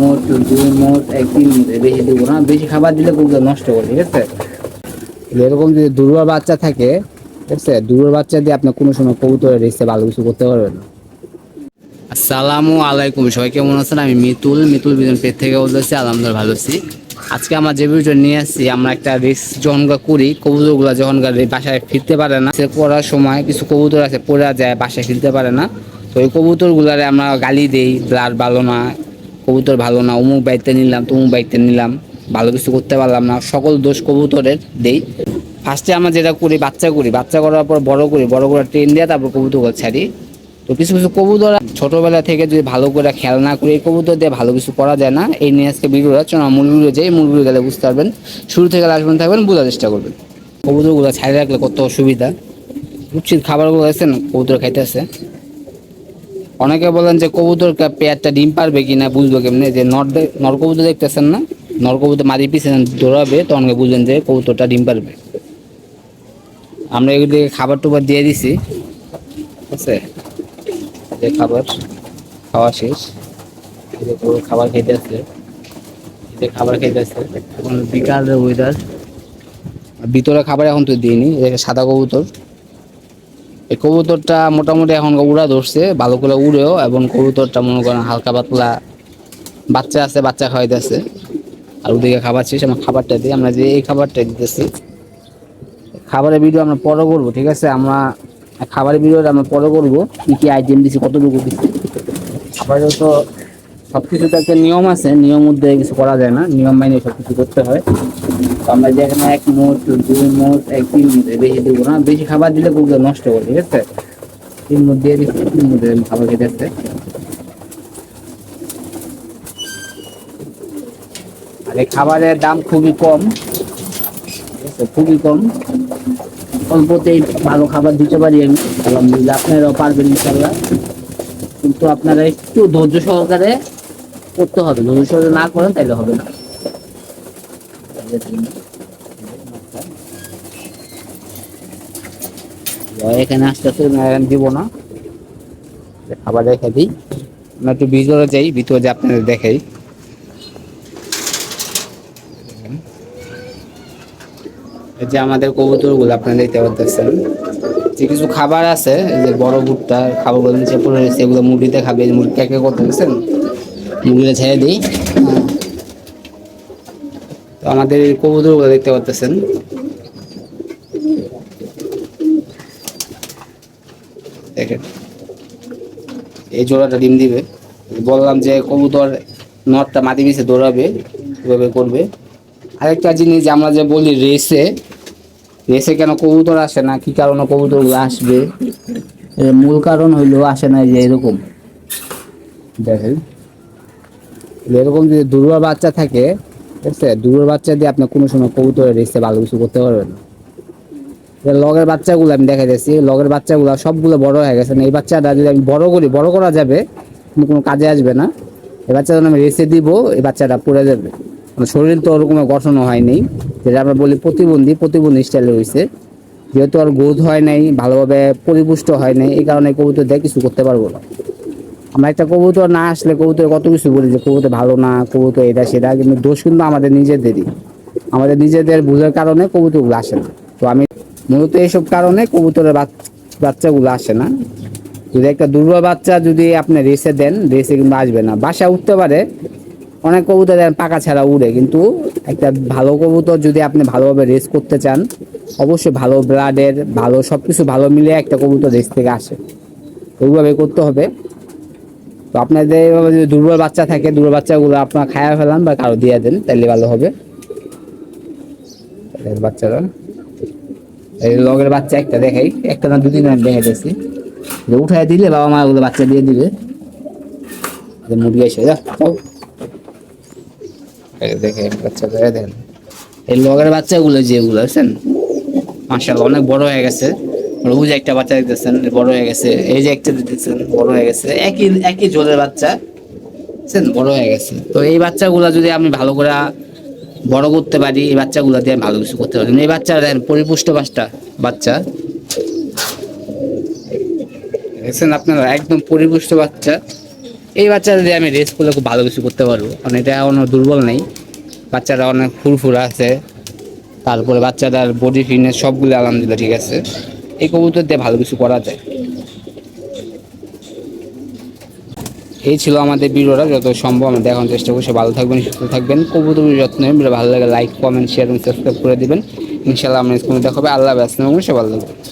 মোট দুই মোট এক তিন বেশি দেবো না বেশি খাবার দিলে কবুতর নষ্ট করে ঠিক আছে এরকম যদি দুর্বল বাচ্চা থাকে ঠিক আছে দুর্বল বাচ্চা দিয়ে আপনি কোনো সময় কবুতরের রেসে ভালো কিছু করতে পারবেন না। আসসালামু আলাইকুম সবাই কেমন আছেন? আমি মিতুল মিতুল বিজন পেট থেকে বলতেছি আলহামদুলিল্লাহ ভালো আছি। আজকে আমার যে ভিডিওটা নিয়ে আসছি আমরা একটা রেস যখন করি কবুতরগুলো যখন বাসায় ফিরতে পারে না সে করার সময় কিছু কবুতর আছে পড়ে যায় বাসায় ফিরতে পারে না। তো ওই কবুতরগুলারে আমরা গালি দেই ব্লাড ভালো না কবুতর ভালো না, অমুক বাইতে নিলাম, তমুক বাইতে নিলাম, ভালো কিছু করতে পারলাম না, সকল দোষ কবুতরের দেই। ফার্স্টে আমরা যেটা করি, বাচ্চা করি, বাচ্চা করার পর বড় করি, বড় করে ট্রেন দিয়ে তারপর কবুতর ছাড়ি। তো কিছু কিছু কবুতর ছোটবেলা থেকে যদি ভালো করে খেয়াল না করে কবুতর দিয়ে ভালো কিছু করা যায় না। এই নিয়ে আজকে ভিডিওটা চলো মূল ভিডিও যাই, মূল গেলে বুঝতে পারবেন। শুরু থেকে লাস্ট পর্যন্ত থাকবেন, বোঝার চেষ্টা করবেন। কবুতরগুলো ছাড়িয়ে রাখলে কত অসুবিধা? উচিত খাবারগুলো আছে না কবুতর খাইতেছে। অনেকে বলেন যে কবুতর পেয়ারটা ডিম পারবে কিনা বুঝব কেমনে? যে নর নর কবুতর দেখতেছেন না? নর কবুতর মারি পিছনে দৌড়াবে, তখন বুঝবেন যে কবুতরটা ডিম পারবে। আমরা এগুলি খাবার টুবার দিয়ে দিছি। ঠিক আছে? যে খাবার খাওয়া শেষ। খাবার খেতে আসছে যে খাবার খেতে আসছে এখন বিকালের ওয়েদার ভিতরে খাবার এখন তো দিইনি সাদা কবুতর। এই কবুতরটা মোটামুটি এখন উড়া ধরছে ভালো করে উড়েও এবং কবুতরটা মনে করেন হালকা পাতলা বাচ্চা আছে, বাচ্চা খাওয়াইতেছে। আর ওদিকে খাবার শেষ, আমার খাবারটা দিই, আমরা যে এই খাবারটা দিতেছি। খাবারের ভিডিও আমরা পরে করব, ঠিক আছে? আমরা খাবারের ভিডিওটা আমরা পরে করব, কি কি আইটেম দিছি, কতটুকু খাবারেও তো সব কিছু তো একটা নিয়ম আছে, নিয়ম মধ্যে কিছু করা যায় না, নিয়ম মাইনে সব কিছু করতে হয়। আমরা যে এখানে এক মোট দুই মোট বেশি দেবো না। বেশি খাবার দিলে নষ্ট করে, ঠিক আছে? তিন দিয়ে দিচ্ছি, তিন খাবার খেতে আর এই খাবারের দাম খুবই কম খুবই কম। অল্পতেই ভালো খাবার দিতে পারি আমি। আলহামদুলিল্লাহ, আপনারাও পারবেন ইনশাল্লাহ কিন্তু আপনারা একটু ধৈর্য সহকারে করতে হবে। ধৈর্য সহকারে না করেন তাহলে হবে না। এখানে আস্তে আস্তে দিব না। খাবার রেখে দিই। আমরা একটু ভিতরে যাই, ভিতরে যে আপনাদের দেখাই। এই যে আমাদের কবুতরগুলো, আপনারা দেখতে পাচ্ছেন যে কিছু খাবার আছে যে বড় ভুট্টা, খাবারগুলো নিচে পড়ে রয়েছে, এগুলো মুরগিতে খাবে এই মুরগি কে করতে দিচ্ছেন মুরগিটা ছেড়ে দিই। তো আমাদের এই কবুতরগুলো দেখতে পাচ্ছেন দেখেন, এই জোড়াটা ডিম দিবে। বললাম যে কবুতর নটটা মাটি পিছে দৌড়াবে এভাবে করবে। আরেকটা জিনিস আমরা যে বলি রেসে রেসে কেন কবুতর আসে না, কি কারণে কবুতরগুলো আসবে? মূল কারণ হইলেও আসে না যে এরকম। দেখেন, এরকম যদি দুর্বল বাচ্চা থাকে ঠিক দুর্বল বাচ্চা দিয়ে আপনি কোনো সময় কবুতরের রেসে ভালো কিছু করতে পারবেন না। লগের বাচ্চাগুলো আমি দেখা যাচ্ছি লগের বাচ্চাগুলো সবগুলো বড় হয়ে গেছে না, এই বাচ্চাটা যদি আমি বড় করি, বড় করা যাবে, কিন্তু কোনো কাজে আসবে না। এই বাচ্চাটা আমি রেসে দিব, এই বাচ্চাটা পড়ে যাবে। মানে শরীর তো ওরকম গঠন হয়নি, যেটা আমরা বলি প্রতিবন্ধী প্রতিবন্ধী স্টাইলে হয়েছে। যেহেতু আর গ্রোথ হয় নাই, ভালোভাবে পরিপুষ্ট হয় নাই, এই কারণে কবুতর দিয়ে কিছু করতে পারব না। আমরা একটা কবুতর না আসলে কবুতর কত কিছু বলি যে কবুতর ভালো না, কবুতর এটা সেটা, কিন্তু দোষ কিন্তু আমাদের নিজেদেরই। আমাদের নিজেদের বুঝার কারণে কবুতরগুলো আসে না। তো আমি মূলত এইসব কারণে কবুতরের বাচ্চাগুলো আসে না। যদি একটা দুর্বল বাচ্চা যদি আপনি রেসে দেন, রেসে কিন্তু আসবে না। বাসা উঠতে পারে, অনেক কবুতর দেন পাকা ছাড়া উড়ে, কিন্তু একটা ভালো কবুতর যদি আপনি ভালোভাবে রেস করতে চান, অবশ্যই ভালো ব্লাডের ভালো সব কিছু ভালো মিলে একটা কবুতর রেস থেকে আসে। ওইভাবে করতে হবে। তো আপনাদের যদি দুর্বল বাচ্চা থাকে, দুর্বল বাচ্চাগুলো আপনার খায়া ফেলান বা কারও দিয়ে দেন তাহলে ভালো হবে। বাচ্চারা। এই লগের বাচ্চা একটা দেখাই, একটা না দুদিন আমি দিয়েছি যে উঠায় দিলে বাবা মা ওগুলো বাচ্চা দিয়ে দিবে। মুরগি এসে, যা। দেখে বাচ্চা দেন। এই লগের বাচ্চাগুলো যেগুলো আছেন মার্শাল অনেক বড় হয়ে গেছে। রোজ একটা বাচ্চা দেখতেছেন বড় হয়ে গেছে, এই যে একটা দেখতেছেন, বড় হয়ে গেছে, একই একই জলের বাচ্চা, বুঝছেন? বড় হয়ে গেছে। তো এই বাচ্চাগুলো যদি আমি ভালো করে বড় করতে পারি, এই বাচ্চাগুলো দিয়ে ভালো কিছু করতে পারি। এই বাচ্চা দেখেন পরিপুষ্ট বাচ্চা বাচ্চা। দেখছেন আপনারা? একদম পরিপুষ্ট বাচ্চা। এই বাচ্চাটা দিয়ে আমি রেস করলে খুব ভালো কিছু করতে পারব। কারণ এটা এখনও দুর্বল নেই। বাচ্চাটা অনেক ফুরফুরা আছে। তারপরে বাচ্চাটার বডি ফিটনেস সবগুলো আলহামদুলিল্লাহ ঠিক আছে। এই কবুতর দিয়ে ভালো কিছু করা যায়। এই ছিল আমাদের ভিডিওটা, যত সম্ভব আমরা দেখানোর চেষ্টা করছি। ভালো থাকবেন, সুস্থ থাকবেন। কবুতর যত্ন নেবেন ভালো লাগে লাইক কমেন্ট শেয়ার এবং সাবস্ক্রাইব করে দেবেন। ইনশাল্লাহ আমরা স্কুলে দেখাবে। আল্লাহ ব্যস্ত সে ভালো থাকবেন।